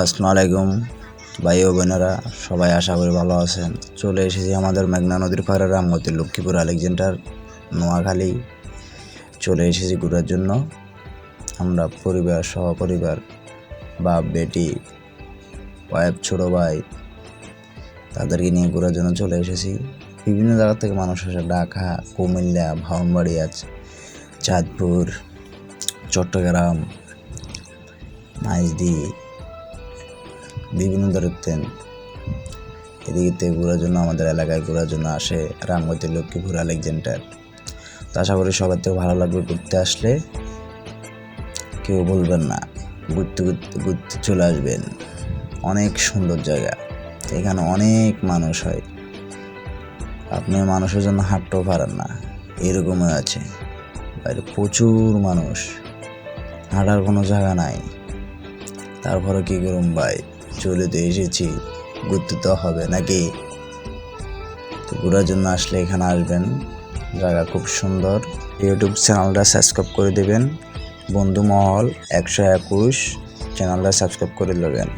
আসসালামু আলাইকুম। ভাই ও বোনেরা, সবাই আশা করি ভালো আছেন। চলে এসেছি আমাদের মেঘনা নদীর পাড়ে রামগতি লক্ষ্মীপুর আলেকজান্ডার, নোয়াখালী। চলে এসেছি ঘোরার জন্য। আমরা পরিবার সহ পরিবার বাপ, বেটি, ওয়াইফ, ছোটো ভাই, তাদেরকে নিয়ে ঘোরার জন্য চলে এসেছি। বিভিন্ন জায়গা থেকে মানুষ আসে। ঢাকা, কুমিল্লা ভাউনবাড়ি আছে চাঁদপুর, চট্টগ্রাম মাইজদি বিভিন্ন দূরত্বেন এদিকে ঘোরার জন্য আমাদের এলাকায় ঘোরার জন্য আসে রামগতি লক্ষ্মীপুর আলেকজান্ডার। তো আশা করি সবার থেকে ভালো লাগবে ঘুরতে আসলে। কেউ বলবেন না, ঘুরতে ঘুরতে ঘুরতে চলে আসবেন। অনেক সুন্দর জায়গা, এখানে অনেক মানুষ হয়। আপনি মানুষের জন্য হাঁটতেও পারেন না, এরকমই আছে। বাইরে প্রচুর মানুষ, হাঁটার কোনো জায়গা নাই। তারপরে কী করুম ভাই? চলে তো এসেছি ঘুরতে তো হবে নাকি? তো ঘোরার জন্য আসলে এখানে আসবেন। জায়গা খুব সুন্দর। ইউটিউব চ্যানেলটা সাবস্ক্রাইব করে দেবেন। বন্ধু মহল একশো একুশ চ্যানেলটা সাবস্ক্রাইব করে দেবেন।